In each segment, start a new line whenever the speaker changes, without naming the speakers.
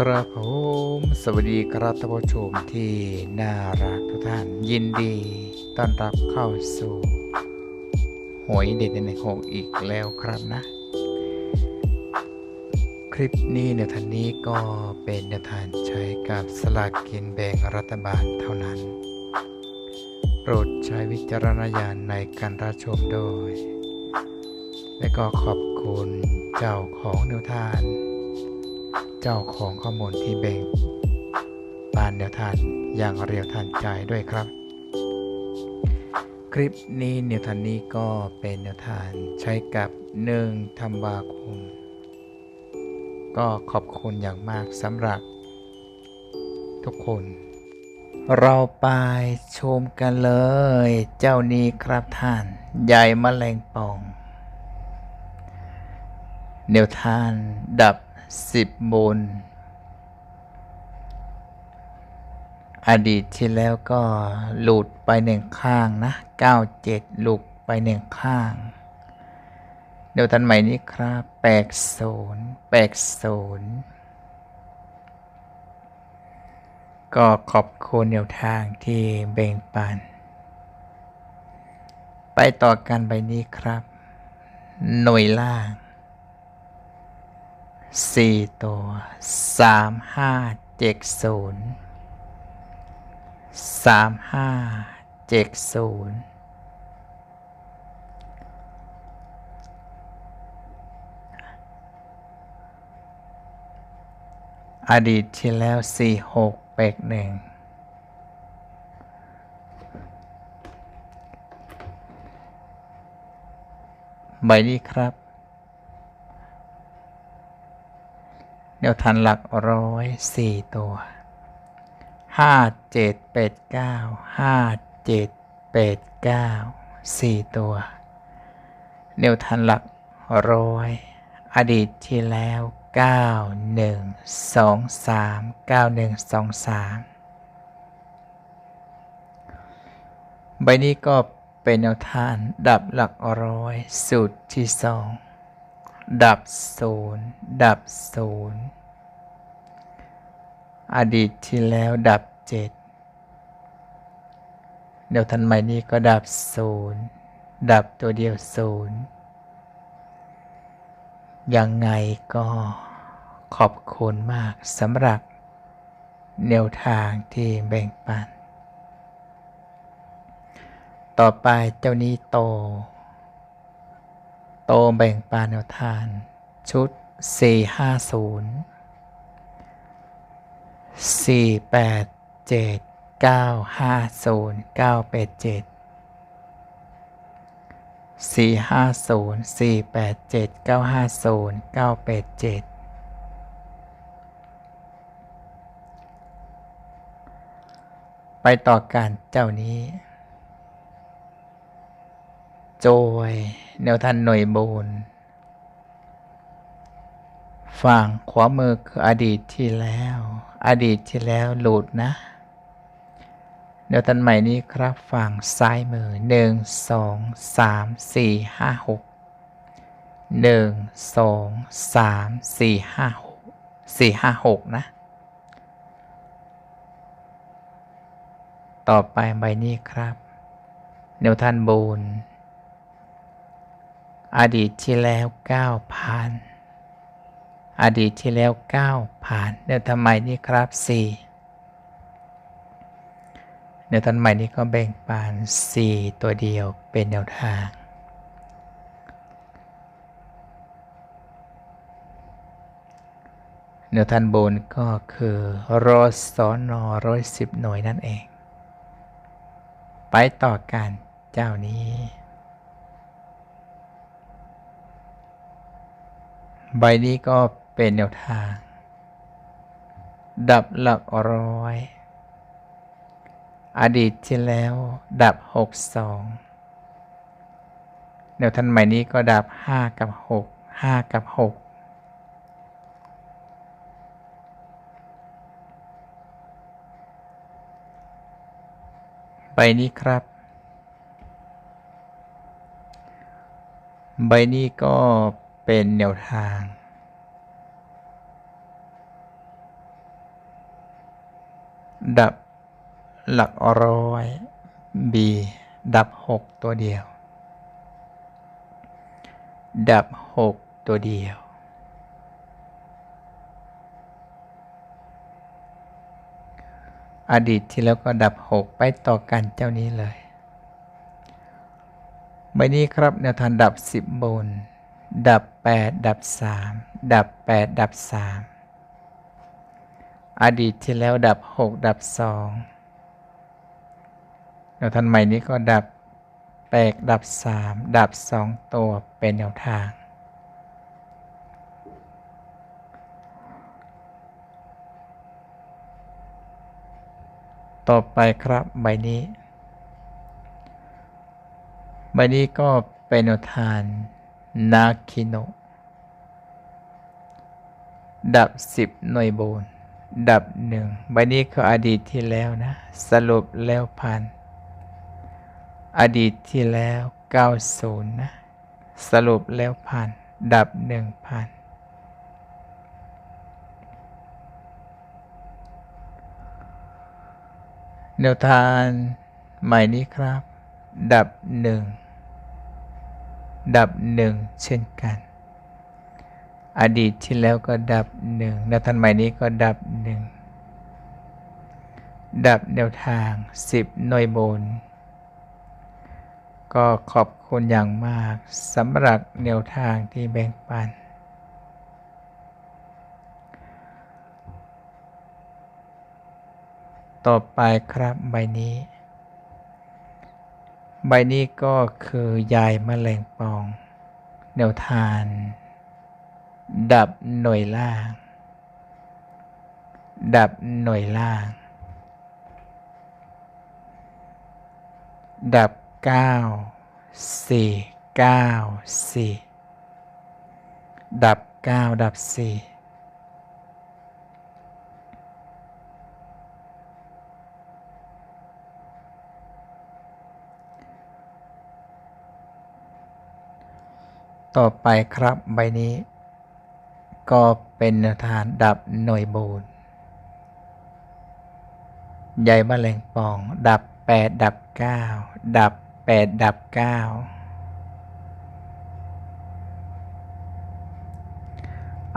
ครับผมสวัสดีครับท่านผู้ชมที่น่ารักทุกท่านยินดีต้อนรับเข้าสู่หวยเด็ดในหกอีกแล้วครับนะ คลิปนี้ในท่านนี้ก็เป็นนทางใช้กับสลากกินแบ่งรัฐบาลเท่านั้น โปรดใช้วิจารณญาณในการรับชมโดยและก็ขอบคุณเจ้าของแนวทาง เจ้าของข้อมูลที่แบ่งปานแนวทางอย่างเรียวทันใจด้วยครับ คลิปนี้แนวทางนี้ก็เป็นแนวทางใช้กับ1ธันวาคม ก็ขอบคุณอย่างมากสำหรับ ทุกคน เราไปชมกันเลย เจ้านี้ครับท่าน ใหญ่มะแรงป่องแนวทางดับ สิบบนอดีตที่แล้วก็หลุดไปหนึ่งข้างนะ97หลุดไปหนึ่งข้าง เดี๋ยวทันใหม่นี้ครับแปกศูนย์แปกศูนย์ก็ขอบคุณแนวทางที่แบ่งปัน ไปต่อกันใบนี้ครับ หน่วยล่าง สี่ตัวสามห้าเจ็ดศูนย์สามห้าเจ็ดศูนย์อดีตที่แล้วสี่หกแปดหนึ่งใบนี้ครับ แนวทันหลักร้อยสี่ตัวห้าเจ็ดแปดเก้าห้าเจ็ดแปดเก้าสี่ตัว แนวทันหลักร้อยอดีตที่แล้วเก้าหนึ่งสองสามเก้าหนึ่งสองสามใบนี้ก็เป็นแนวทานดับหลักร้อยสูตรที่สอง ดับศูนย์ดับศูนย์อดีตที่แล้วดับเจ็ดเดี๋ยวทันใหม่นี้ก็ดับศูนย์ดับตัวเดียวศูนย์ยังไงก็ขอบคุณมากสำหรับแนวทางที่แบ่งปัน ต่อไปเจ้านี้โต โตแบ่งปานแนวทาน ชุด 450 487 950 987 450 487 950 987 ไปต่อกันเจ้านี้ โจย แนวทันหน่วยบูนฝั่งขวามือคืออดีตที่แล้ว อดีตที่แล้วหลุดนะแนวทันใหม่นี้ครับฝั่งซ้ายมือหนึ่งสองสามสี่ห้าหกหนึ่งสองสามสี่ห้าหกสี่ห้าหกนะ ต่อไปใบนี้ครับแนวทันบูน อดีตที่แล้ว9ผ่าน อดีตที่แล้ว9ผ่านเดี๋ยวทำไมนี่ครับ4เดี๋ยวทันใหม่นี้ก็แบ่งปาน4ตัวเดียวเป็นแนวทางแนวทันบนก็คือรอสอนอร้อยสิบหน่วยนั่นเอง ไปต่อกันเจ้านี้ ใบนี้ก็เป็นแนวทาง ดับหลักร้อย อดีตที่แล้ว ดับ62แนวทันใหม่นี้ก็ดับ5กับ6 5กับ6ใบนี้ครับ ใบนี้ก็ เป็นแนวทาง ดับหลักร้อย B ดับหกตัวเดียว ดับหกตัวเดียว อดีตที่แล้วก็ดับหกไปต่อกันเจ้านี้เลยใบนี้ครับแนวทางดับสิบบน ดับแปดดับสามดับแปดดับสามอดีตที่แล้วดับหกดับสองแนวทางใหม่นี้ก็ดับแปดดับสามดับสองตัวเป็นแนวทาง ต่อไปครับใบนี้ ใบนี้ก็เป็นแนวทาง นาคิโน ดับสิบหน่วยบน ดับหนึ่งใบนี้คืออดีตที่แล้วนะ สรุปแล้วพัน อดีตที่แล้ว 90 นะ สรุปแล้วพัน ดับหนึ่งพันแนวทางใหม่นี้ครับ ดับหนึ่ง ดับหนึ่งเช่นกัน อดีตที่แล้วก็ดับหนึ่งแนวทางใหม่นี้ก็ดับหนึ่งดับแนวทางสิบหน่วยบน ก็ขอบคุณอย่างมากสำหรับแนวทางที่แบ่งปัน ต่อไปครับใบนี้ ใบนี้ก็คือยายแมลงปอง แนวทางดับหน่วยล่าง ดับหน่วยล่าง ดับเก้าสี่เก้าสี่ดับเก้าดับสี่ ต่อไปครับใบนี้ ก็เป็นแนวทางดับหน่วยบูนใยแมลงปอง ดับแปดดับเก้าดับแปดดับเก้า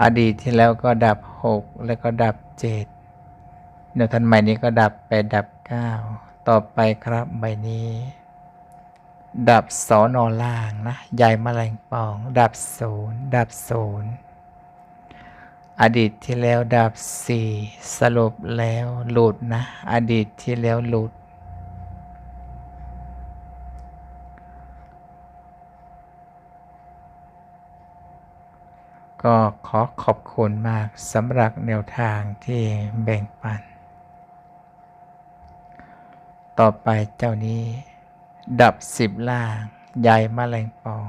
อดีตที่แล้วก็ดับหกแล้วก็ดับเจ็ดแนวทันใหม่นี้ก็ดับแปดดับเก้าต่อไปครับใบนี้ ดับสอนอล่างนะใยแมลงป่อง ดับศูนย์ดับศูนย์อดีตที่แล้วดับสี่สรุปแล้วหลุดนะ อดีตที่แล้วหลุด ก็ขอขอบคุณมากสำหรับแนวทางที่แบ่งปัน ต่อไปเจ้านี้ ดับสิบล่างใยแมลงปอง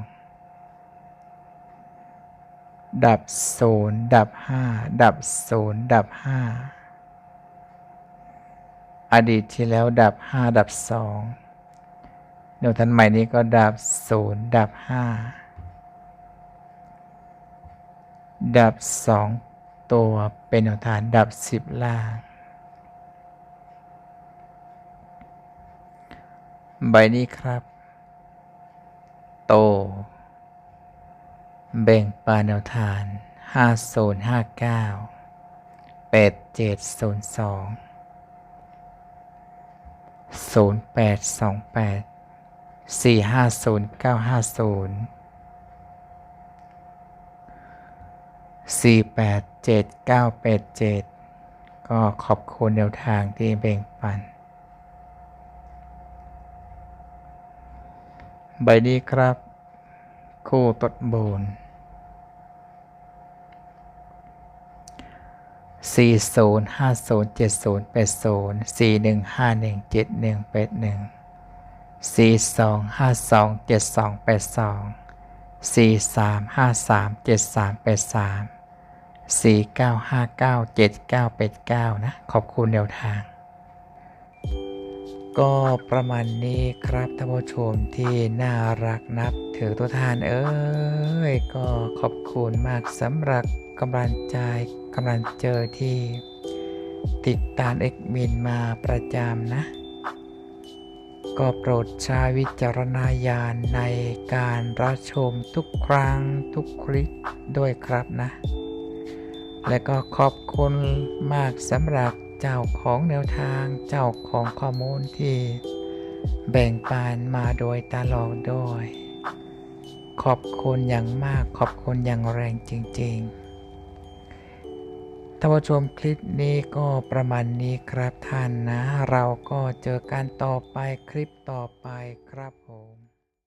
ดับศูนย์ดับห้าดับศูนย์ดับห้าอดีตที่แล้วดับห้าดับสองแนวทันใหม่นี้ก็ดับศูนย์ดับห้าดับสองตัวเป็นแนวทางดับสิบล่าง ใบนี้ครับ โต แบ่งปานแนวทานห้าศูนย์ห้าเก้าแปดเจ็ดศูนย์สองศูนย์แปดสองแปดสี่ห้าศูนย์เก้าห้าศูนย์สี่แปดเจ็ดเก้าแปดเจ็ดก็ขอบคุณแนวทางที่แบ่งปัน ใบนี้ครับ คู่ตดโบนสี่ศูนย์ห้าศูนย์เจ็ดศูนย์แปดศูนย์สี่หนึ่งห้าหนึ่งเจ็ดหนึ่งแปดหนึ่งสี่สองห้าสองเจ็ดสองแปดสองสี่สามห้าสามเจ็ดสามแปดสามสี่เก้าห้าเก้าเจ็ดเก้าแปดเก้านะ ขอบคุณแนวทาง ก็ประมาณนี้ครับท่านผู้ชมที่น่ารักนับถือตัวทานเอ้ยก็ขอบคุณมากสำหรับกำลังใจกำลังเจอที่ ติดตามเอ็กมินมาประจำนะ ก็โปรดใช้วิจารณญาณในการรับชมทุกครั้งทุกคลิปด้วยครับนะ และก็ขอบคุณมากสำหรับ เจ้าของแนวทางเจ้าของข้อมูลที่แบ่งปันมาโดยตลอดด้วย ขอบคุณอย่างมากขอบคุณอย่างแรงจริงๆท่านผู้ชมคลิปนี้ก็ประมาณนี้ครับท่านนะ เราก็เจอกันต่อไปคลิปต่อไปครับผม